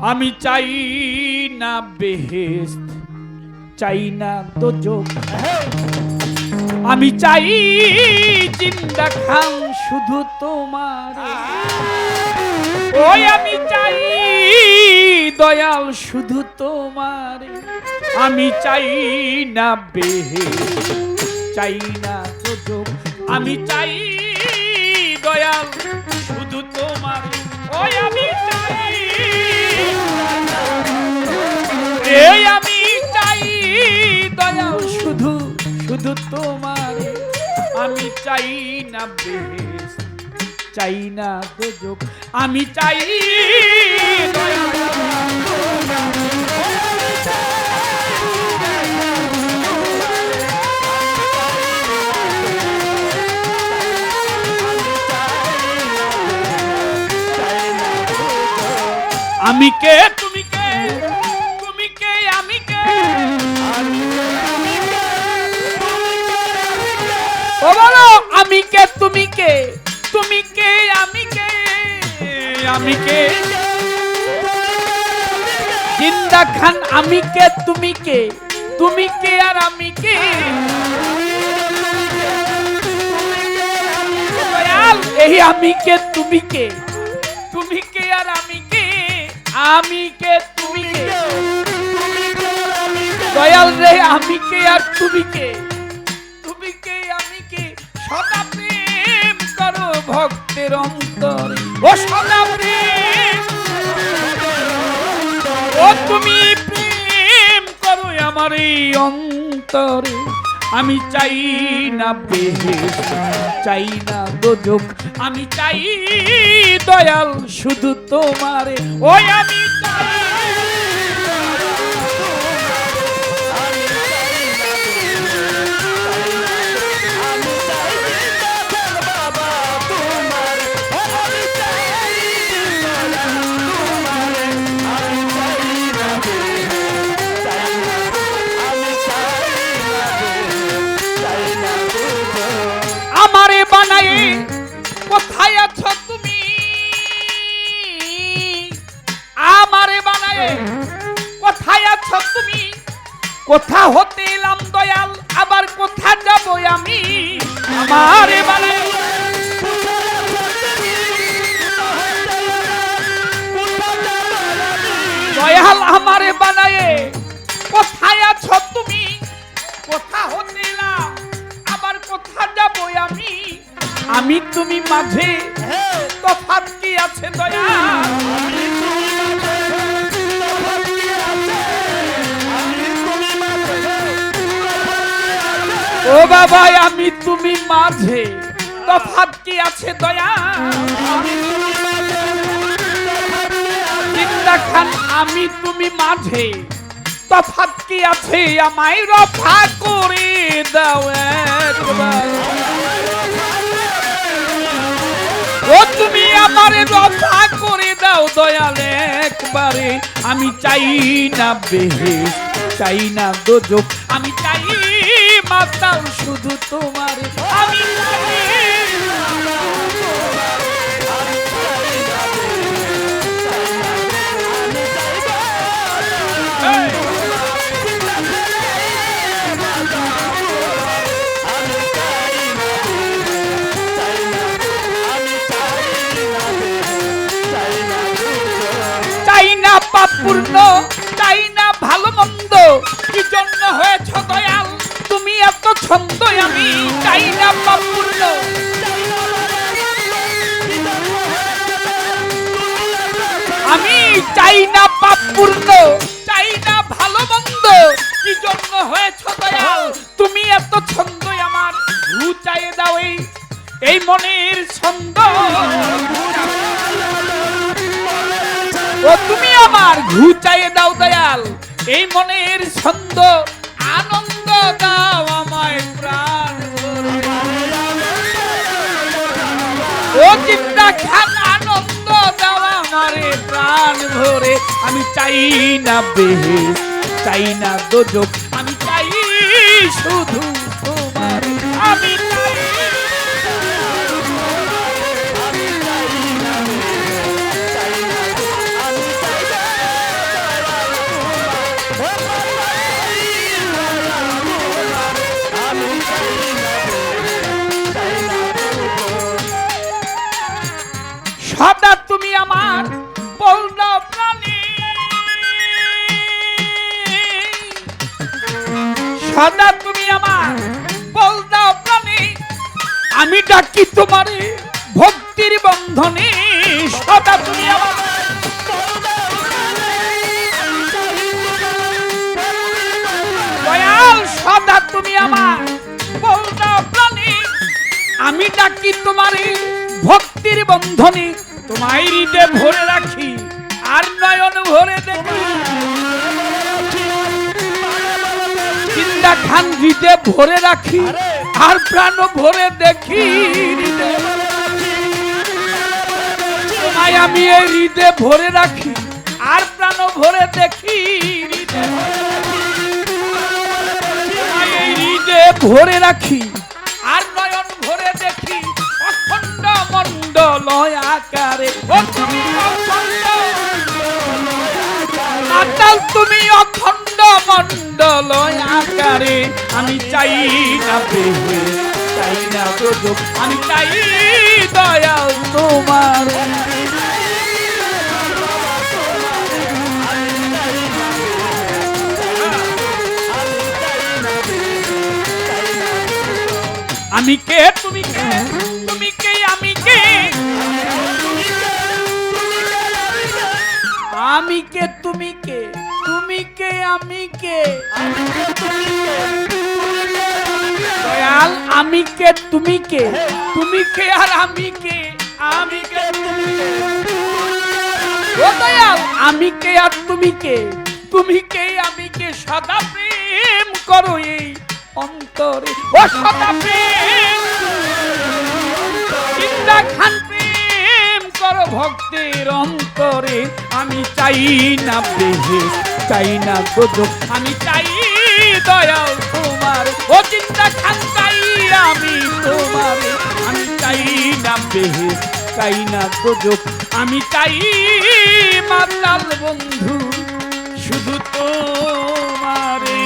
আমি চাই না বেহেস্ত চাই না দোজক। আমি চাই জিন্দা খান শুধু তোমার। ওই আমি চাই দয়াল শুধু তোমার। আমি চাই না বেহেস্ত চাই না দোজক। আমি চাই আমি চাই। দয়াল শুধু শুধু তোমার। আমি চাই না বেশ চাই না দোজক আমি চাই দয়াল আমি কে? তুমি কে? তুমি কে? আমি কে? ও বলো আমি কে তুমি কে? তুমি কে? আমি কে? আমি কে? জিন্দা খান আমি কে তুমি কে? তুমি কে আর আমি কে? এই আমি কে তুমি কে? আমি কে তুমি কে? দয়াল রে আমি কে আর তুমি কে? তুমি কে, আমি কে? সদা প্রেম করো ভক্তের অন্তরে। ও সদা প্রেম। ও তুমি প্রেম করো আমার এই অন্তরে। আমি চাই না বেহেস চাই না দোজক আমি চাই দয়াল, শুধু তোমারে। ওই আমি চাই কোথা হতে এলাম দয়াল আবার কোথা যাব আমি। আমারে বানায়ে দয়াল আমারে বানায়ে কোথায় আছো তুমি? কোথা হতে এলাম আবার কোথা যাব আমি। আমি তুমি মাঝে তফাৎ কি আছে দয়া ও বাবা, আমি তুমি মাঝে। তফাৎ কি আছে দয়া? চিন্তা খান, আমি তুমি মাঝে। তফাত কি আছে আমায় রফা করে দাও ও তুমি আমারে রফা দাও দয়াল একবারে আমি চাই না বেহেস চাই না দোজক আমি চাই মাতাল শুধু তোমার আমি চাই ছন্দ আমি চাই না আমি চাই না পাপ পূর্ণ চাই না ভালো মন্দ। কি জন্য হয়েছ দয়াল? তুমি এত ছন্দ আমার। ঘুচাই দাও এই এই মনের ছন্দ। ও তুমি আমার ঘুচাইয়ে দাও দয়াল, এই মনের ছন্দ। আনন্দ দাও আমায় প্রাণ ও চিন্তা আনন্দ আমি চাই না বেহে চাই না দোজক, আমি চাই শুধু ভাদা তুমি আমার। বল দাও প্রাণী। আমি ডাকি তোমার ভক্তির বন্ধনে। সদা তুমি আমার। দয়াল, সদা তুমি আমার। বল দাও প্রাণী। আমি ডাকি তোমার ভক্তির বন্ধনে। তোমায় হৃদয়ে ভরে রাখি। আর নয়ন ভরে দেখি। হৃদে ভরে রাখি আর। প্রাণ ভরে দেখি তোমায় আমি এই হৃদে ভরে রাখি আর প্রাণ ভরে দেখি হৃদে ভরে রাখি আর নয়ন ভরে দেখি অখণ্ড মণ্ডল আকারে। তুমি অখণ্ড তুমি অখণ্ড মণ্ডল আকারে, আমি চাই না চাই না আমি চাই দয়াল তোমার। আমি কে? তুমি কে? তুমি কে? আমি কে? আমি কে? তুমি কে? তুমি কে আমি কে দয়াল আমি কে তুমি কে তুমি কে আর আমি কে আমি কে তুমি কে ও দয়াল আমি কে আর তুমি কে তুমি কে আমি কে সদা প্রেম করো এই অন্তরে। ও সদা প্রেম। চিন্তা খান প্রেম করো ভক্তের অন্তরে। আমি চাই না বেহে চাই না গোজক আমি চাই দয়াল তোমার ও চিন্তা খান আমি তোমার। আমি চাই না বেহে চাই না গোজক আমি চাই মাতাল বন্ধু, শুধু তোমারে